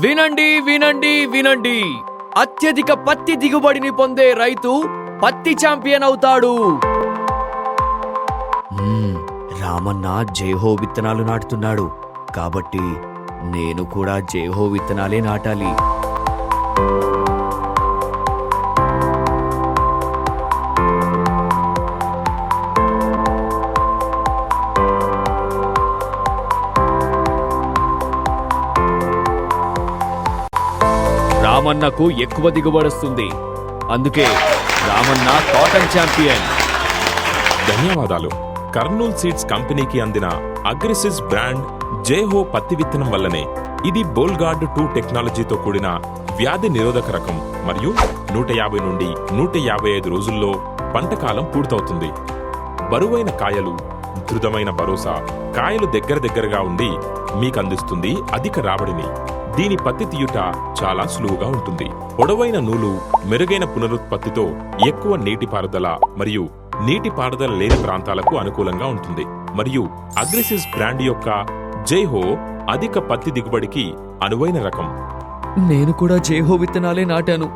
వినండి వినండి వినండి. అత్యధిక పత్తి దిగుబడిని పొందే రైతు పత్తి ఛాంపియన్ అవుతాడు. రామన్న జైహో విత్తనాలు నాటుతున్నాడు. కాబట్టి నేను కూడా జైహో విత్తనాలే నాటాలి. రామన్నకు ఎక్కువ దిగుబడొస్తుంది అందుకే రామన్న కాటన్ ఛాంపియన్. ధన్యవాదాలు. కర్నూల్ సీడ్స్ కంపెనీకి అందిన అగ్రెసిస్ బ్రాండ్ జేహో పత్తి విత్తనం వల్లనే ఇది బోల్గార్డ్ టూ టెక్నాలజీతో కూడిన వ్యాధి నిరోధక రకం మరియు నూట యాభై నుండి నూట యాభై ఐదు రోజుల్లో పంటకాలం పూర్తవుతుంది. బరువైన కాయలు దృఢమైన భరోసా కాయలు దగ్గర దగ్గరగా ఉండి మీకు అందిస్తుంది అధిక రాబడిని. దీని పత్తి తీయుట చాలా సులువుగా ఉంటుంది. పొడవైన నూలు మెరుగైన పునరుత్పత్తితో ఎక్కువ నీటిపారుదల మరియు నీటిపారుదల లేని ప్రాంతాలకు అనుకూలంగా ఉంటుంది. మరియు అగ్రెసిస్ బ్రాండ్ యొక్క జైహో అధిక పత్తి దిగుబడికి అనువైన రకం. నేను కూడా జైహో విత్తనాలే నాటాను.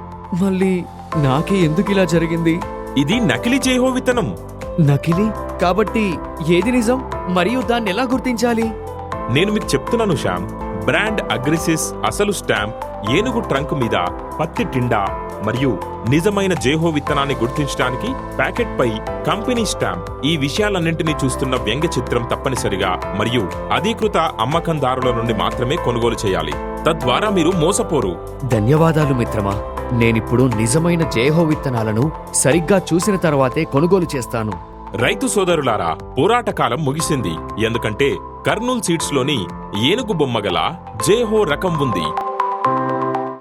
మళ్ళీ నాకే ఎందుకు ఇలా జరిగింది? ఇది నకిలీ జైహో విత్తనం. నకిలీ? కాబట్టి ఏది నిజం? మరియు దాన్ని ఎలా గుర్తించాలి? నేను మీకు చెప్తున్నాను శ్యామ్. బ్రాండ్ అగ్రిసిస్ అసలు స్టాంప్ ఏనుగు ట్రంక్ మీద పత్తి టిండా మరియు నిజమైన జేహో విత్తనాన్ని గుర్తించడానికి ప్యాకెట్ పై కంపెనీ స్టాంప్. ఈ విషయాలన్నింటినీ చూస్తున్న వ్యంగ్య చిత్రం తప్పనిసరిగా మరియు అధీకృత అమ్మకందారుల నుండి మాత్రమే కొనుగోలు చేయాలి. తద్వారా మీరు మోసపోరు. ధన్యవాదాలు మిత్రమా. నేనిప్పుడు నిజమైన జైహో విత్తనాలను సరిగ్గా చూసిన తర్వాతే కొనుగోలు చేస్తాను. రైతు సోదరులారా పోరాటకాలం ముగిసింది. ఎందుకంటే కర్నూల్ సీట్స్లోని ఏనుగు బొమ్మగల జేహో రకం ఉంది.